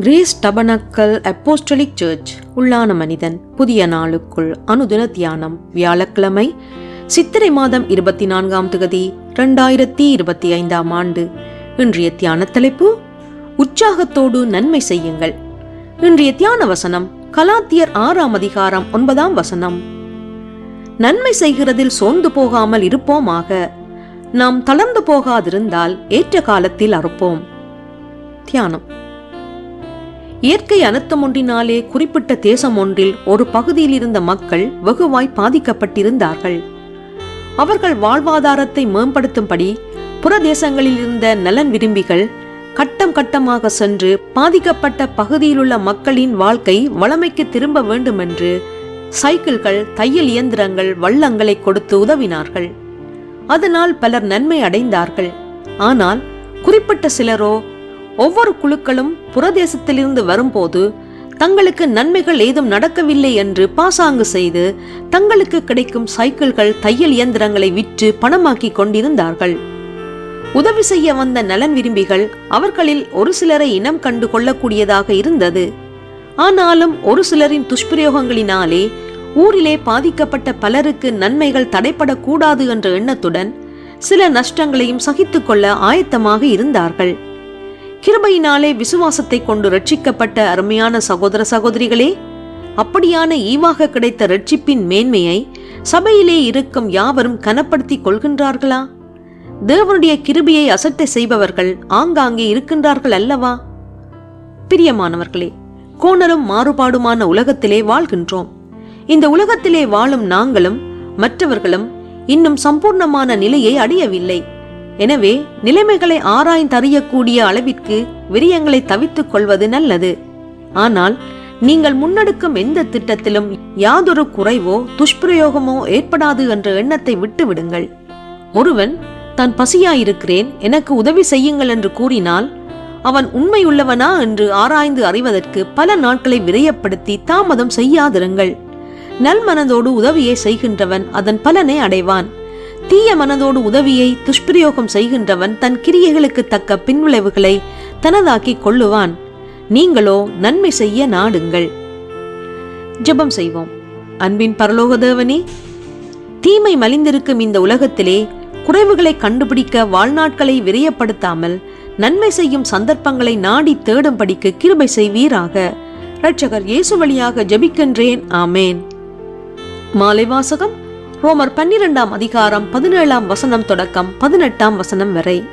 Grace tabernacle apostolic search உள்ளான மனிதன் புதிய நாளுக்குள் அனுதின தியானம் வியாழக்கிழமை சித்திரை மாதம் இருபத்தி நான்காம் திகதி இரண்டாயிரத்தி இருபத்தி ஐந்தாம் ஆண்டு. இன்றைய தியான தலைப்பு உற்சாகத்தோடு நன்மை செய்யுங்கள். இன்றைய தியான வசனம் கலாத்தியர் ஆறாம் அதிகாரம் ஒன்பதாம் வசனம். நன்மை செய்கிறதில் சோர்ந்து போகாமல் இருப்போமாக. நாம் தளர்ந்து போகாதிருந்தால் ஏற்ற காலத்தில் அறுப்போம். தியானம். இயற்கை அனர்த்தம் ஒன்றினாலே குறிப்பிட்ட தேசம் ஒன்றில் ஒரு பகுதியில் இருந்த மக்கள் வெகுவாய் பாதிக்கப்பட்டிருந்தார்கள். அவர்கள் வாழ்வாதாரத்தை மேம்படுத்தும்படி புறதேசங்களில் இருந்த நலன் விரும்பிகள் கட்டம் கட்டமாக சென்று பாதிக்கப்பட்ட பகுதியிலுள்ள மக்களின் வாழ்க்கை வளமைக்கு திரும்ப வேண்டுமென்று சைக்கிள்கள் தையல் இயந்திரங்கள் வள்ளங்களை கொடுத்து உதவினார்கள். அதனால் பலர் நன்மை அடைந்தார்கள். ஆனால் குறிப்பிட்ட சிலரோ ஒவ்வொரு குழுக்களும் புறதேசத்திலிருந்து வரும்போது தங்களுக்கு நன்மைகள் ஏதும் நடக்கவில்லை என்று பாசாங்கு செய்து தங்களுக்கு கிடைக்கும் சைக்கிள்கள் தையல் இயந்திரங்களை விற்று பணமாக்கி கொண்டிருந்தார்கள். உதவி செய்ய வந்த நலன் விரும்பிகள் அவர்களில் ஒரு சிலரை இனம் கண்டு கொள்ளக்கூடியதாக இருந்தது. ஆனாலும் ஒரு சிலரின் துஷ்பிரயோகங்களினாலே ஊரிலே பாதிக்கப்பட்ட பலருக்கு நன்மைகள் தடைப்படக்கூடாது என்ற எண்ணத்துடன் சில நஷ்டங்களையும் சகித்துக்கொள்ள ஆயத்தமாக இருந்தார்கள். கிருபையினாலே விசுவாசத்தை கொண்டு ரட்சிக்கப்பட்ட அருமையான சகோதர சகோதரிகளே அப்படியான ஈவாக கிடைத்த ரட்சிப்பின் மேன்மையை சபையிலே இருக்கும் யாவரும் கனப்படுத்திக் கொள்கின்றார்களா? தேவனுடைய கிருபியை அசட்டை செய்பவர்கள் ஆங்காங்கே இருக்கின்றார்கள் அல்லவா? பிரியமானவர்களே கோணலும் மாறுபாடுமான உலகத்திலே வாழ்கின்றோம். இந்த உலகத்திலே வாழும் நாங்களும் மற்றவர்களும் இன்னும் சம்பூர்ணமான நிலையை அடையவில்லை. எனவே நிலைமைகளை ஆராய்ந்தறியக்கூடிய அளவிற்கு விரியங்களை தவித்துக் கொள்வது நல்லது. ஆனால் நீங்கள் முன்னெடுக்கும் எந்த திட்டத்திலும் யாதொரு குறைவோ துஷ்பிரயோகமோ ஏற்படாது என்ற எண்ணத்தை விட்டுவிடுங்கள். ஒருவன் தான் பசியாயிருக்கிறேன் எனக்கு உதவி செய்யுங்கள் என்று கூறினால் அவன் உண்மையுள்ளவனா என்று ஆராய்ந்து அறிவதற்கு பல நாட்களை விரயப்படுத்தி தாமதம் செய்யாதிருங்கள். நல் மனதோடு உதவியை செய்கின்றவன் அதன் பலனை அடைவான். தீய மனதோடு உதவியை துஷ்பிரயோகம் செய்கின்றவன் தன் கிரியைகளுக்கு தக்க பின்விளைவுகளை தனதாக்கிக் கொள்ளுவான். நீங்களோ நன்மை செய்ய நாடுங்கள். ஜெபம் செய்வோம். அன்பின் பரலோக தேவனே தீமை மலிந்திருக்கும் இந்த உலகத்திலே குறைவுகளை கண்டுபிடிக்க வாழ்நாட்களை விரயப்படுத்தாமல் நன்மை செய்யும் சந்தர்ப்பங்களை நாடி தேடும்படிக்கு கிருபை செய்வீராக. இரட்சகர் இயேசு வழியாக ஜெபிக்கின்றேன். ஆமேன். மாலை வாசகம் ரோமர் பன்னிரெண்டாம் அதிகாரம் பதினேழாம் வசனம் தொடக்கம் பதினெட்டாம் வசனம் வரை.